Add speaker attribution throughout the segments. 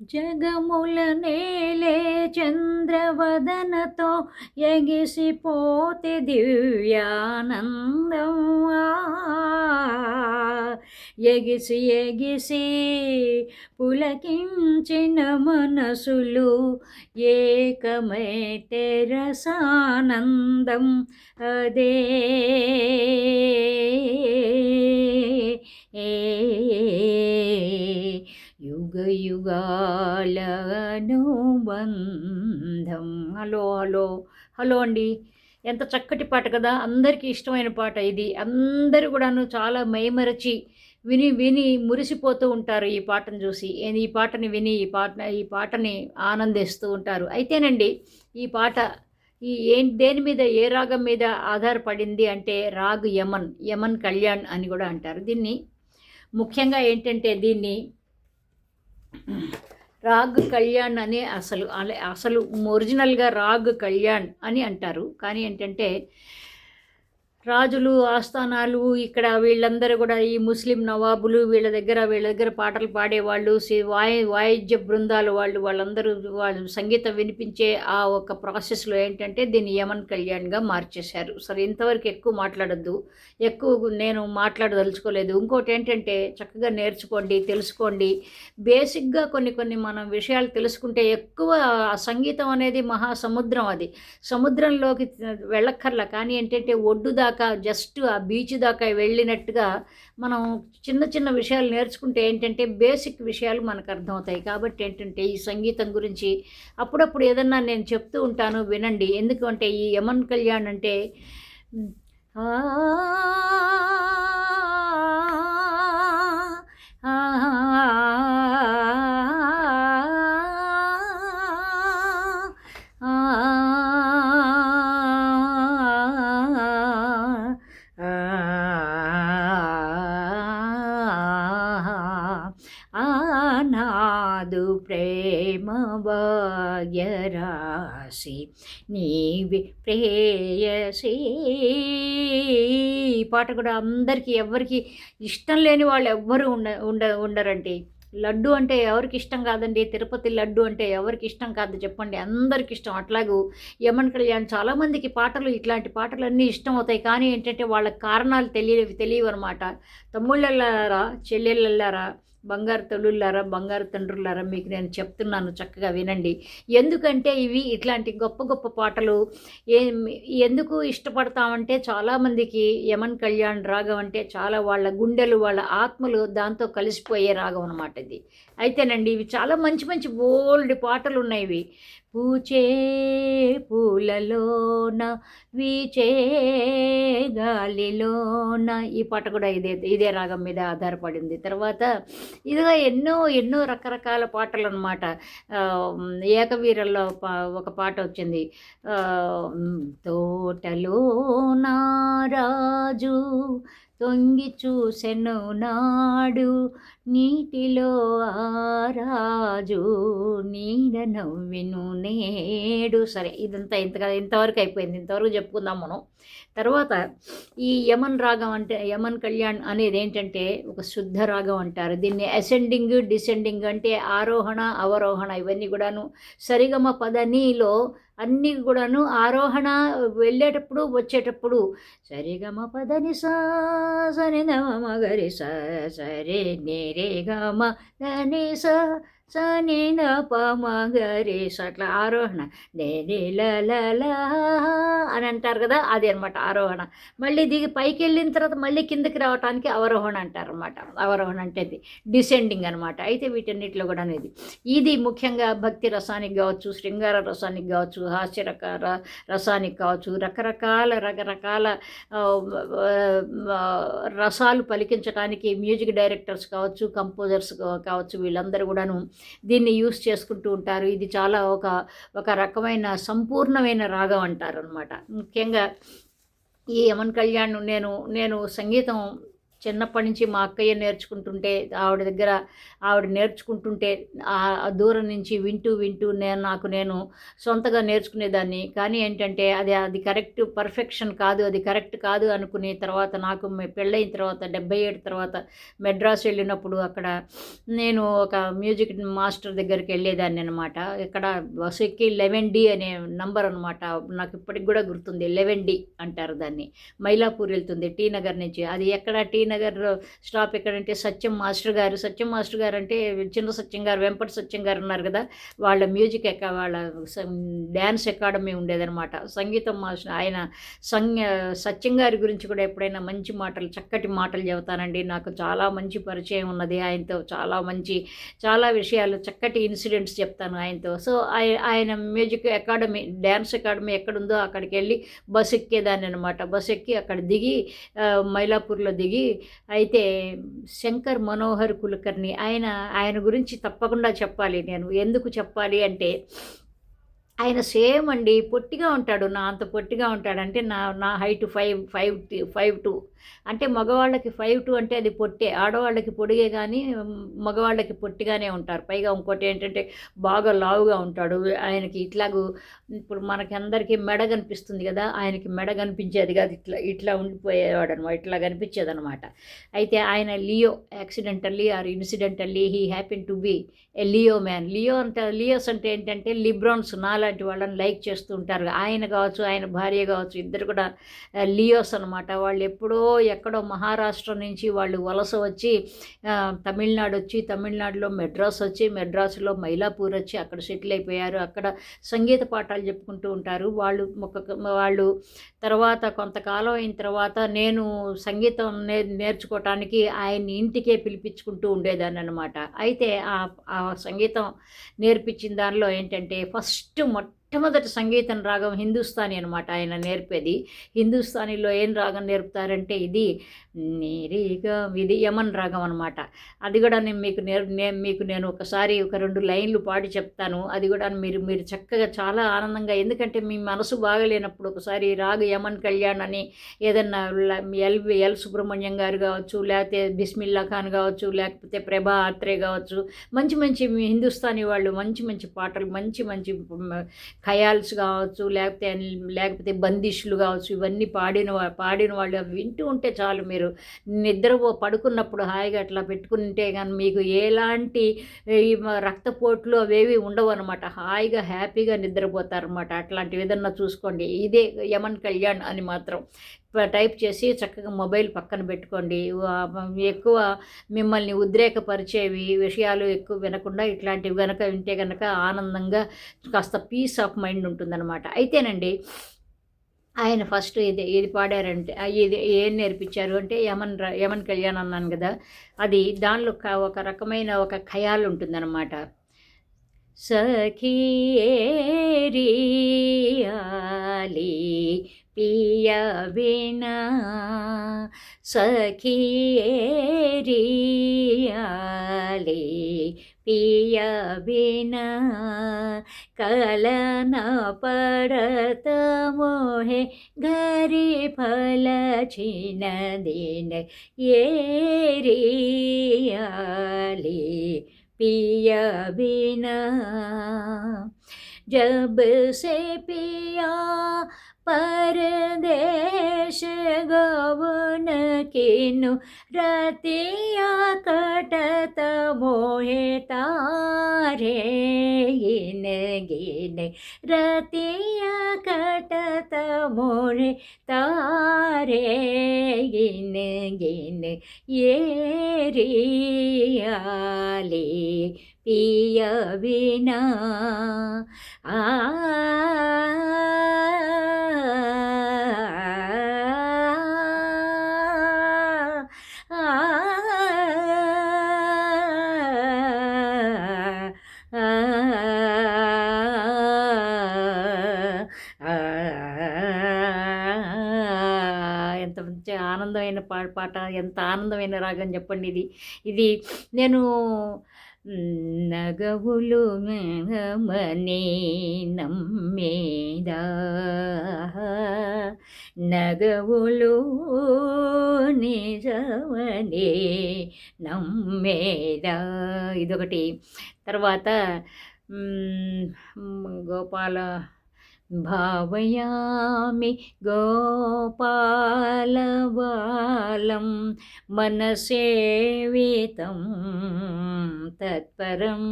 Speaker 1: జగముల నేలే చంద్రవదనతో ఎగిసిపోతే దివ్యానందం ఎగిసి ఎగిసి పులకించిన మనసులు ఏకమైతే రసానందం అదే యుగ యుగయుగాలనుబంధం హలో హలో. హలో అండి. ఎంత చక్కటి పాట కదా. అందరికీ ఇష్టమైన పాట ఇది. అందరూ కూడాను చాలా మైమరచి విని విని మురిసిపోతూ ఉంటారు ఈ పాటను చూసి. ఈ పాటని విని ఈ పాట ఈ పాటని ఆనందిస్తూ ఉంటారు. అయితేనండి ఈ పాట ఈ ఏం దేని మీద ఏ రాగం మీద ఆధారపడింది అంటే రాగ్ యమన్ యమన్ కళ్యాణ్ అని కూడా అంటారు. దీన్ని ముఖ్యంగా ఏంటంటే దీన్ని రాగ్ కళ్యాణ్ అనే అసలు అసలు ఒరిజినల్గా రాగ్ కళ్యాణ్ అని అంటారు. కానీ ఏంటంటే రాజులు ఆస్థానాలు ఇక్కడ వీళ్ళందరూ కూడా ఈ ముస్లిం నవాబులు వీళ్ళ దగ్గర వీళ్ళ దగ్గర పాటలు పాడేవాళ్ళు వాయి వాయిద్య బృందాలు వాళ్ళు వాళ్ళందరూ వాళ్ళు సంగీతం వినిపించే ఆ ఒక ప్రాసెస్లో ఏంటంటే దీన్ని యమన్ కళ్యాణ్గా మార్చేశారు. సరే ఇంతవరకు ఎక్కువ మాట్లాడొద్దు. ఎక్కువ నేను మాట్లాడదలుచుకోలేదు. ఇంకోటి ఏంటంటే చక్కగా నేర్చుకోండి తెలుసుకోండి. బేసిక్గా కొన్ని కొన్ని మనం విషయాలు తెలుసుకుంటే ఎక్కువ ఆ సంగీతం అనేది మహాసముద్రం అది. సముద్రంలోకి వెళ్ళక్కర్లా. కానీ ఏంటంటే ఒడ్డు దాకా జస్ట్ ఆ బీచ్ దాకా వెళ్ళినట్టుగా మనం చిన్న చిన్న విషయాలు నేర్చుకుంటే ఏంటంటే బేసిక్ విషయాలు మనకు అర్థమవుతాయి. కాబట్టి ఏంటంటే ఈ సంగీతం గురించి అప్పుడప్పుడు ఏదన్నా నేను చెప్తూ ఉంటాను వినండి. ఎందుకంటే ఈ యమన్ కళ్యాణ్ అంటే ఆ భాగ్యరాశి నీవి ప్రేయసి. ఈ పాట కూడా అందరికీ ఎవరికి ఇష్టం లేని వాళ్ళు ఎవ్వరు ఉండ ఉండ ఉండరండి. లడ్డు అంటే ఎవరికి ఇష్టం కాదండి? తిరుపతి లడ్డు అంటే ఎవరికి ఇష్టం కాదు చెప్పండి? అందరికి ఇష్టం. అట్లాగూ యమన్ కళ్యాణ్ చాలామందికి పాటలు ఇట్లాంటి పాటలు అన్నీ ఇష్టం అవుతాయి. కానీ ఏంటంటే వాళ్ళ కారణాలు తెలియ తెలియవు అనమాట తమ్ముళ్ళలారా బంగారు తల్లుళ్ళారా బంగారు తండ్రులారా మీకు నేను చెప్తున్నాను చక్కగా వినండి. ఎందుకంటే ఇవి ఇట్లాంటి గొప్ప గొప్ప పాటలు ఏ ఎందుకు ఇష్టపడతామంటే చాలామందికి యమన్ కళ్యాణ్ రాగం అంటే చాలా వాళ్ళ గుండెలు వాళ్ళ ఆత్మలు దాంతో కలిసిపోయే రాగం అనమాట ఇది. అయితేనండి ఇవి చాలా మంచి మంచి బోల్డ్ పాటలు ఉన్నాయి ఇవి. పూచే పూలలోన వీచే గాలిలోన ఈ పాట కూడా ఇదే ఇదే రాగం మీద ఆధారపడింది. తర్వాత ఇదిగా ఎన్నో ఎన్నో రకరకాల పాటలు అనమాట ఏకవీరల్లో పా ఒక పాట వచ్చింది. తోటలో నారాజు తొంగి చూసెను నాడు నీటిలో ఆరాజు నీడ నవ్విను నేడు. సరే ఇదంతా ఇంతగా ఇంతవరకు అయిపోయింది. ఇంతవరకు చెప్పుకుందాం మనం. తర్వాత ఈ యమన్ రాగం అంటే యమన్ కళ్యాణ్ అనేది ఏంటంటే ఒక శుద్ధ రాగం అంటారు. దీన్ని అసెండింగ్ డిసెండింగ్ అంటే ఆరోహణ అవరోహణ ఇవన్నీ కూడాను. సరిగమ పదనీలో అన్నీ కూడాను ఆరోహణ వెళ్ళేటప్పుడు వచ్చేటప్పుడు. సరిగమ పదని సా సరి నమ మగరి సరే నే నేరే గమ దని స సని న ప మగరి స అట్లా ఆరోహణ నేనే అని అంటారు కదా అది అనమాట ఆరోహణ. మళ్ళీ దిగి పైకి వెళ్ళిన తర్వాత మళ్ళీ కిందకి రావడానికి అవరోహణ అంటారు అనమాట. అవరోహణ అంటే ఇది డిసెండింగ్ అనమాట. అయితే వీటన్నిటిలో కూడా ఇది ఇది ముఖ్యంగా భక్తి రసానికి కావచ్చు శృంగార రసానికి కావచ్చు హాస్య రక రసానికి కావచ్చు రకరకాల రకరకాల రసాలు పలికించడానికి మ్యూజిక్ డైరెక్టర్స్ కావచ్చు కంపోజర్స్ కావచ్చు వీళ్ళందరూ కూడాను దీన్ని యూస్ చేసుకుంటూ ఉంటారు. ఇది చాలా ఒక ఒక రకమైన సంపూర్ణమైన రాగం అంటారు అనమాట ముఖ్యంగా ఈ యమన్ కళ్యాణ్ నేను నేను సంగీతం చిన్నప్పటి నుంచి మా అక్కయ్య నేర్చుకుంటుంటే ఆవిడ దగ్గర ఆవిడ నేర్చుకుంటుంటే ఆ దూరం నుంచి వింటూ వింటూ నేను నాకు నేను సొంతగా నేర్చుకునేదాన్ని. కానీ ఏంటంటే అది అది కరెక్ట్ పర్ఫెక్షన్ కాదు అది కరెక్ట్ కాదు అనుకుని తర్వాత నాకు పెళ్ళైన తర్వాత డెబ్బై ఏడు తర్వాత మెడ్రాస్ వెళ్ళినప్పుడు అక్కడ నేను ఒక మ్యూజిక్ మాస్టర్ దగ్గరికి వెళ్ళేదాన్ని అనమాట ఇక్కడ బస్సు ఎక్కి లెవెన్ డి అనే నంబర్ అనమాట నాకు ఇప్పటికి కూడా గుర్తుంది లెవెన్ డి అంటారు దాన్ని. మైలాపూర్ వెళ్తుంది టీ నగర్ నుంచి. అది ఎక్కడ టీ నగర్ స్టాప్ ఎక్కడంటే సత్యం మాస్టర్ గారు. సత్యం మాస్టర్ గారు అంటే చిన్న సత్యం గారు వెంపటి సత్యం గారు ఉన్నారు కదా. వాళ్ళ మ్యూజిక్ ఎక్క వాళ్ళ డ్యాన్స్ అకాడమీ ఉండేదన్నమాట. సంగీతం మాస్టర్ ఆయన సంగ సత్యం గారి గురించి కూడా ఎప్పుడైనా మంచి మాటలు చక్కటి మాటలు చెబుతానండి. నాకు చాలా మంచి పరిచయం ఉన్నది. ఆయనతో చాలా మంచి చాలా విషయాలు చక్కటి ఇన్సిడెంట్స్ చెప్తాను ఆయనతో. సో ఆయన మ్యూజిక్ అకాడమీ డ్యాన్స్ అకాడమీ ఎక్కడుందో అక్కడికి వెళ్ళి బస్ ఎక్కేదాన్ని అనమాట బస్ ఎక్కి అక్కడ దిగి మైలాపూర్లో దిగి అయితే శంకర్ మనోహర్ కులకర్ణి ఆయన ఆయన గురించి తప్పకుండా చెప్పాలి నేను. ఎందుకు చెప్పాలి అంటే ఆయన సేమ్ అండి పొట్టిగా ఉంటాడు నా అంత పొట్టిగా ఉంటాడంటే నా నా height five five five two అంటే మగవాళ్ళకి ఫైవ్ టూ అంటే అది పొట్టే ఆడవాళ్ళకి పొడిగే కానీ మగవాళ్ళకి పొట్టిగానే ఉంటారు. పైగా ఇంకోటి ఏంటంటే బాగా లావుగా ఉంటాడు. ఆయనకి ఇట్లాగూ ఇప్పుడు మనకి అందరికీ మెడ కనిపిస్తుంది కదా ఆయనకి మెడ కనిపించేది కాదు. ఇట్లా ఇట్లా ఉండిపోయేవాడు అనమాట ఇట్లా కనిపించేది అనమాట అయితే ఆయన Leo accidentally or incidentally he happen to be a Leo man. Leo అంటే లియోస్ అంటే ఏంటంటే లిబ్రాన్స్ నాలాంటి వాళ్ళని లైక్ చేస్తూ ఉంటారు. ఆయన కావచ్చు ఆయన భార్య కావచ్చు ఇద్దరు కూడా లియోస్ అనమాట. వాళ్ళు ఎప్పుడో ఎక్కడో మహారాష్ట్ర నుంచి వాళ్ళు వలస వచ్చి తమిళనాడు వచ్చి తమిళనాడులో మెడ్రాస్ వచ్చి మెడ్రాస్లో మైలాపూర్ వచ్చి అక్కడ సెటిల్ అయిపోయారు. అక్కడ సంగీత పాఠాలు చెప్పుకుంటూ ఉంటారు. వాళ్ళు ఒక వాళ్ళు తర్వాత కొంతకాలం అయిన తర్వాత నేను సంగీతం నే నేర్చుకోవటానికి ఆయన్ని ఇంటికే పిలిపించుకుంటూ ఉండేదాన్ని అనమాట అయితే ఆ సంగీతం నేర్పించిన దానిలో ఏంటంటే ఫస్ట్ మొట్ట మొట్టమొదటి సంగీతం రాగం హిందుస్థానీ అనమాట ఆయన నేర్పేది. హిందుస్థానీలో ఏం రాగం నేర్పుతారంటే ఇది నేరీగా ఇది యమన్ రాగం అనమాట అది కూడా నేను మీకు నేర్ నేను మీకు నేను ఒకసారి ఒక రెండు లైన్లు పాడి చెప్తాను. అది కూడా మీరు మీరు చక్కగా చాలా ఆనందంగా ఎందుకంటే మీ మనసు బాగలేనప్పుడు ఒకసారి రాగ యమన్ కళ్యాణ్ అని ఏదన్నా ఎల్ ఎల్ సుబ్రహ్మణ్యం గారు కావచ్చు లేకపోతే బిస్మిల్లా ఖాన్ కావచ్చు లేకపోతే ప్రభా ఆత్రే కావచ్చు మంచి మంచి హిందుస్థానీ వాళ్ళు మంచి మంచి పాటలు మంచి మంచి ఖయాల్స్ కావచ్చు లేకపోతే లేకపోతే బందిష్లు కావచ్చు ఇవన్నీ పాడిన పాడిన వాళ్ళు అవి వింటూ ఉంటే చాలు మీరు నిద్రపో పడుకున్నప్పుడు హాయిగా అట్లా పెట్టుకుంటే కానీ మీకు ఎలాంటి రక్తపోట్లు అవేవి ఉండవు అనమాట హాయిగా హ్యాపీగా నిద్రపోతారనమాట అట్లాంటివి ఏదన్నా చూసుకోండి. ఇదే యమన్ కళ్యాణ్ అని మాత్రం. టైప్ చేసి చక్కగా మొబైల్ పక్కన పెట్టుకోండి. ఎక్కువ మిమ్మల్ని ఉద్రేకపరిచేవి విషయాలు ఎక్కువ వినకుండా ఇట్లాంటివి కనుక వింటే కనుక ఆనందంగా కాస్త పీస్ ఆఫ్ మైండ్ ఉంటుందన్నమాట. అయితేనండి ఆయన ఫస్ట్ ఇది ఇది పాడారంటే ఇది ఏం నేర్పించారు అంటే యమన్ యమన్ కళ్యాణ్ అన్నాను కదా అది దానిలో ఒక రకమైన ఒక ఖయాలు ఉంటుందన్నమాట. సఖీరి પિયા વિના સખીએરિયાલે પિયા વિના કલન પડત મોહે ઘરી ફલ છીન દિન એરિયાલે પિયા વિના જબ સે પિયા परदेश गवन किनु रतिया कटत मोहे तारे गिन गिन रतिया कटत मोरे तारे गिन गिन ये रियाले पिया बिना आ ఆనందమైన పా పాట ఎంత ఆనందమైన రాగం చెప్పండి ఇది. ఇది నేను నగవులు మెమనే నమ్మేదా? నగవులు నిజమనే నమ్మేదా? ఇదొకటి. తర్వాత గోపాల భావయామి గోపాలబాలం మనసేవితం తత్పరం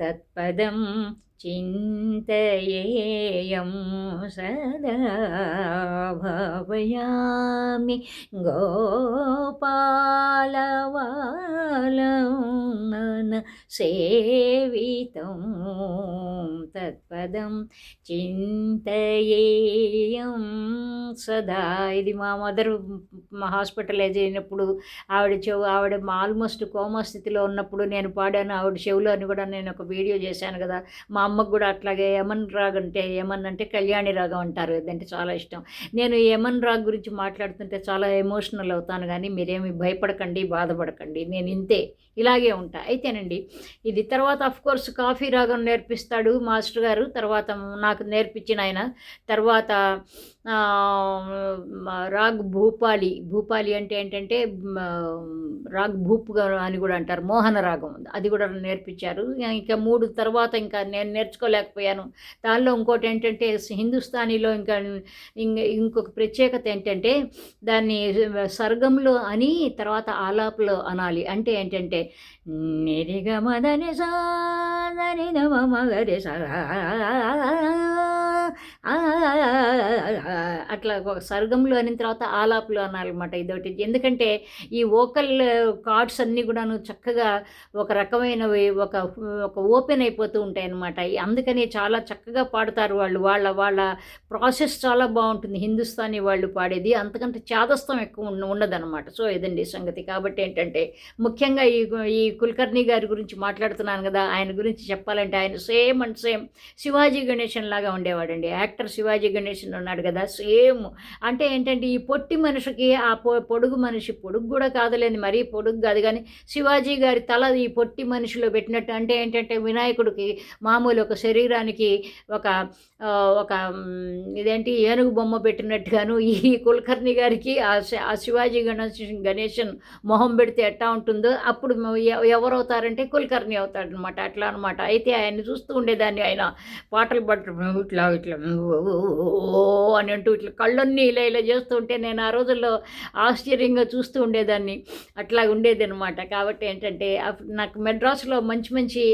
Speaker 1: తత్పదం చింతయేయం सदा भवयामि गोपालवालं सेवितं సేవితం తత్పదం చింతయేయం సదా ఇది మా మదర్ హాస్పిటలైజ్ అయినప్పుడు ఆవిడ చెవు ఆవిడ ఆల్మోస్ట్ కోమా స్థితిలో ఉన్నప్పుడు నేను పాడాను ఆవిడ చెవులో అని కూడా నేను ఒక వీడియో చేశాను కదా మా అమ్మకు కూడా అట్లాగే యమన్ రాగ్ అంటే యమన్ అంటే కళ్యాణి రాగం అంటారు అదంటే చాలా ఇష్టం. నేను యమన్ రాగ్ గురించి మాట్లాడుతుంటే చాలా ఎమోషనల్ అవుతాను కానీ మీరేమి భయపడకండి బాధపడకండి నేను ఇంతే ఇలాగే ఉంటా. అయితేనండి ఇది తర్వాత అఫ్ కోర్స్ కాఫీ రాగం నేర్పిస్తాడు మాస్టర్ గారు తర్వాత నాకు నేర్పించిన ఆయన తర్వాత రాగ్ భూపాలి భూపాలి అంటే ఏంటంటే రాగ్ భూప్ అని కూడా అంటారు మోహన రాగం అది కూడా నేర్పించారు. ఇంకా మూడు తర్వాత ఇంకా నేను నేర్చుకోలేకపోయాను. దానిలో ఇంకోటి ఏంటంటే హిందుస్థానీలో ఇంకా ఇంకొక ప్రత్యేకత ఏంటంటే దాన్ని సర్గంలో అని తర్వాత ఆలాపులో అనాలి. అంటే ఏంటంటే నిరిగమదని సాదని నమ మగరి సా అట్లా ఒక సర్గంలో అనిన తర్వాత ఆలాపులు అనాలన్నమాట ఇదొకటి. ఎందుకంటే ఈ వోకల్ కార్డ్స్ అన్నీ కూడాను చక్కగా ఒక రకమైనవి ఒక ఒక ఓపెన్ అయిపోతూ ఉంటాయి అన్నమాట అందుకని చాలా చక్కగా పాడతారు వాళ్ళు. వాళ్ళ వాళ్ళ ప్రాసెస్ చాలా బాగుంటుంది. హిందుస్థానీ వాళ్ళు పాడేది. అంతకంటే చాదస్తం ఎక్కువ ఉండదన్నమాట. సో ఇదండి సంగతి. కాబట్టి ఏంటంటే ముఖ్యంగా ఈ ఈ కుల్కర్ణి గారి గురించి మాట్లాడుతున్నాను కదా ఆయన గురించి చెప్పాలంటే ఆయన same and same Shivaji Ganesan లాగా ఉండేవాడండి. యాక్టర్ శివాజీ గణేశన్ ఉన్నాడు కదా సేమ్. అంటే ఏంటంటే ఈ పొట్టి మనిషికి ఆ పొ పొడుగు మనిషి పొడుగు కూడా కాదులేని మరీ పొడుగు కాదు కానీ శివాజీ గారి తల ఈ పొట్టి మనిషిలో పెట్టినట్టు అంటే ఏంటంటే వినాయకుడికి మామూలు ఒక శరీరానికి ఒక ఒక ఇదేంటి ఏనుగు బొమ్మ పెట్టినట్టుగాను ఈ కులకర్ణి గారికి ఆ ఆ శివాజీ గణేష్ గణేశన్ మొహం పెడితే ఎట్టా ఉంటుందో అప్పుడు ఎవరవుతారంటే కులకర్ణి అవుతాడనమాట అట్లా అనమాట అయితే ఆయన్ని చూస్తూ ఉండేదాన్ని ఆయన. పాటలు పట్టు ఇట్లా ఇట్లా ఓ అని అంటూ ఇట్లా కళ్ళన్నీ ఇలా ఇలా చేస్తూ ఉంటే నేను ఆ రోజుల్లో ఆశ్చర్యంగా చూస్తూ ఉండేదాన్ని. అట్లా ఉండేది అనమాట కాబట్టి ఏంటంటే నాకు మెడ్రాస్లో మంచి మంచి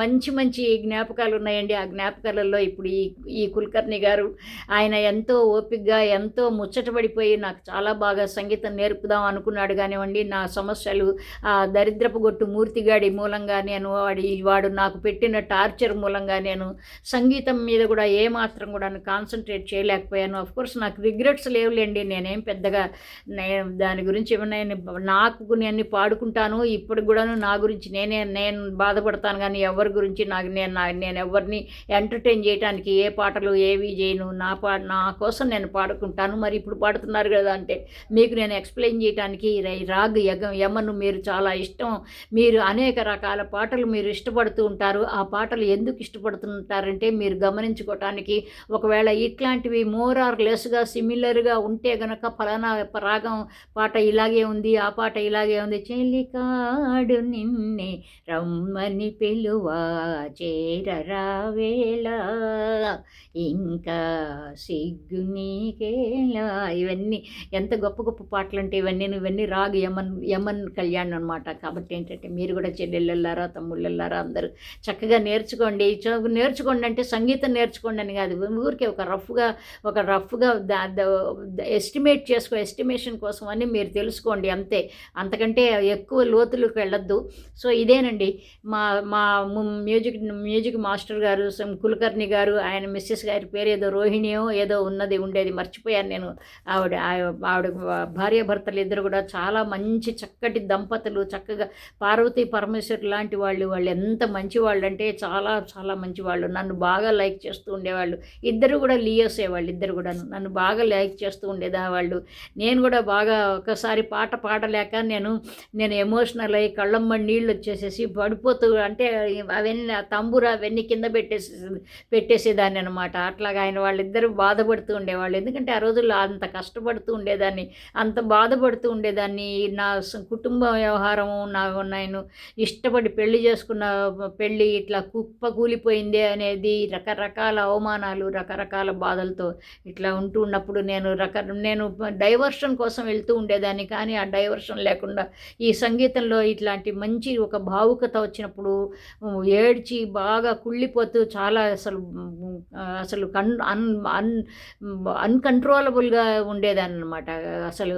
Speaker 1: మంచి మంచి జ్ఞాపకాలు ఉన్నాయండి. ఆ జ్ఞాపకాలలో ఇప్పుడు ఈ ఈ కుల్కర్ణి గారు ఆయన ఎంతో ఓపికగా ఎంతో ముచ్చటపడిపోయి నాకు చాలా బాగా సంగీతం నేర్పుదాం అనుకున్నాడు కానివ్వండి నా సమస్యలు ఆ దరిద్రపు గొట్టు మూర్తిగాడి మూలంగా నేను వాడి వాడు నాకు పెట్టిన టార్చర్ మూలంగా నేను సంగీతం మీద కూడా ఏమాత్రం కూడా కాన్సన్ట్రేట్ చేయలేకపోయాను. అఫ్ కోర్స్ నాకు రిగ్రెట్స్ లేవులేండి. నేనేం పెద్దగా నేను దాని గురించి ఏమన్నా నేను- నాకు నేను పాడుకుంటాను. ఇప్పుడు కూడాను నా గురించి నేనే నేను బాధపడతాను. కానీ ఎవరి గురించి నాకు నేను నా- నేను ఎవరిని ఎంటర్టైన్ చేయడానికి ఏ పాటలు ఏవి చేయను. నా పా నా కోసం నేను పాడుకుంటాను. మరి ఇప్పుడు పాడుతున్నారు కదా అంటే మీకు నేను ఎక్స్ప్లెయిన్ చేయడానికి రాగ్ యగ యమను మీరు చాలా ఇష్టం. మీరు అనేక రకాల పాటలు మీరు ఇష్టపడుతూ ఉంటారు. ఆ పాటలు ఎందుకు ఇష్టపడుతుంటారంటే మీరు గమనించుకోవటానికి ఒకవేళ ఇట్లాంటివి మోర్ ఆర్ లెస్గా సిమిలర్గా ఉంటే గనక ఫలానా రాగం పాట ఇలాగే ఉంది ఆ పాట ఇలాగే ఉంది. చెలికాడు నిన్నే రమ్మని పిలువా చేరరావేలా ఇంకా సిగ్గు నీకేలా? ఇవన్నీ ఎంత గొప్ప గొప్ప పాటలు అంటే ఇవన్నీ ఇవన్నీ రాగు యమన్ యమన్ కళ్యాణ్ అనమాట కాబట్టి ఏంటంటే మీరు కూడా చెల్లెళ్ళారా తమ్ముళ్ళెళ్ళారా అందరూ చక్కగా నేర్చుకోండి. నేర్చుకోండి అంటే సంగీతం నేర్చుకోండి అని కాదు. ఊరికే ఒక రఫ్గా ఒక రఫ్గా ఎస్టిమేట్ చేసుకో ఎస్టిమేషన్ కోసం అని మీరు తెలుసుకోండి అంతే. అంతకంటే ఎక్కువ లోతులకు వెళ్ళొద్దు. సో ఇదేనండి. మా మా మ్యూజిక్ మ్యూజిక్ మాస్టర్ గారు కులకర్ణి గారు ఆయన మిస్సెస్ గారి పేరు ఏదో రోహిణియో ఏదో ఉన్నది ఉండేది. మర్చిపోయాను నేను. ఆవిడ ఆవిడ భార్య భర్తలు ఇద్దరు కూడా చాలా మంచి చక్కటి దంపతులు. చక్కగా పార్వతి పరమేశ్వర్ లాంటి వాళ్ళు. వాళ్ళు ఎంత మంచి వాళ్ళు అంటే చాలా చాలా మంచి వాళ్ళు నన్ను బాగా లైక్ చేస్తూ ఉండేవాళ్ళు. ఇద్దరు కూడా లియోసే వాళ్ళు ఇద్దరు కూడా నన్ను బాగా లైక్ చేస్తూ ఉండేదా వాళ్ళు నేను కూడా బాగా ఒకసారి పాట పాడలేక నేను నేను ఎమోషనల్ అయ్యి కళ్ళమ్మ నీళ్ళు వచ్చేసేసి పడిపోతూ అంటే అవన్నీ తంబుర అవన్నీ కింద పెట్టేసి పెట్టేసేదాన్ని అనమాట అట్లాగా ఆయన వాళ్ళిద్దరూ బాధపడుతూ ఉండేవాళ్ళు. ఎందుకంటే ఆ రోజుల్లో అంత కష్టపడుతూ ఉండేదాన్ని అంత బాధపడుతూ ఉండేదాన్ని. నా కుటుంబ వ్యవహారము నా నేను ఇష్టపడి పెళ్ళి చేసుకున్న పెళ్ళి ఇట్లా కుప్ప కూలిపోయింది అనేది రకరకాల అవమానాలు రకరకాల బాధలతో ఇట్లా ఉంటూ ఉన్నప్పుడు నేను రక నేను డైవర్షన్ కోసం వెళ్తూ ఉండేదాన్ని. కానీ ఆ డైవర్షన్ లేకుండా ఈ సంగీతంలో ఇట్లాంటి మంచి ఒక భావుకత వచ్చినప్పుడు ఏడ్చి బాగా కుళ్ళిపోతూ చాలా అసలు అసలు కన్ అన్ అన్ అన్కంట్రోలబుల్గా ఉండేదాన్ని అనమాట అసలు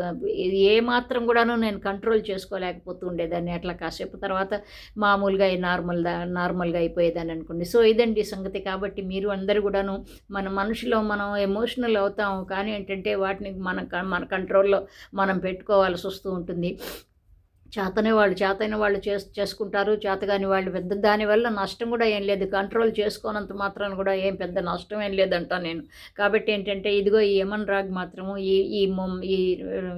Speaker 1: ఏ మాత్రం కూడాను నేను కంట్రోల్ చేసుకోలేకపోతూ ఉండేదాన్ని. అట్లా కాసేపు తర్వాత మామూలుగా నార్మల్ నార్మల్గా అయిపోయేదాన్ని అనుకోండి. సో ఇదండి సంగతి. కాబట్టి మీరు అందరూ కూడాను మన మనుషులో మనం ఎమోషనల్ అవుతాం కానీ ఏంటంటే వాటిని మన క- మన కంట్రోల్లో మనం పెట్టుకోవాల్సి వస్తూ ఉంటుంది. చేతనే వాళ్ళు చేతైన వాళ్ళు చేస్ చేసుకుంటారు చేతగాని వాళ్ళు పెద్ద దానివల్ల నష్టం కూడా ఏం లేదు. కంట్రోల్ చేసుకోనంత మాత్రాన కూడా ఏం పెద్ద నష్టం ఏం లేదంట నేను. కాబట్టి ఏంటంటే ఇదిగో ఈ యమన్ రాగ్ మాత్రము ఈ ఈ ఈ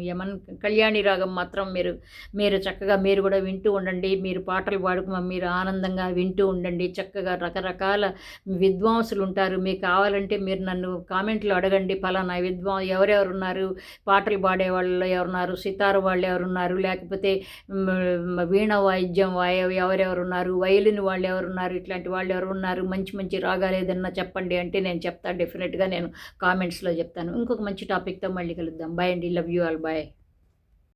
Speaker 1: యమన్ కళ్యాణి రాగం మాత్రం మీరు మీరు చక్కగా మీరు కూడా వింటూ ఉండండి. మీరు పాటలు పాడుకు మీరు ఆనందంగా వింటూ ఉండండి. చక్కగా రకరకాల విద్వాంసులు ఉంటారు. మీకు కావాలంటే మీరు నన్ను కామెంట్లు అడగండి. ఫలానా విద్వాం ఎవరెవరున్నారు? పాటలు పాడే వాళ్ళు ఎవరున్నారు? సితారు వాళ్ళు ఎవరున్నారు? లేకపోతే వీణ వాయిద్యం వాయ ఎవరెవరు ఉన్నారు వయలిన్ వాళ్ళు ఎవరున్నారు ఇట్లాంటి వాళ్ళు ఎవరు ఉన్నారు మంచి మంచి రాగాలు ఏదన్నా చెప్పండి అంటే నేను చెప్తాను డెఫినెట్గా నేను కామెంట్స్లో చెప్తాను. ఇంకొక మంచి టాపిక్తో మళ్ళీ కలుద్దాం. బాయ్ అండి. Love you all. బాయ్.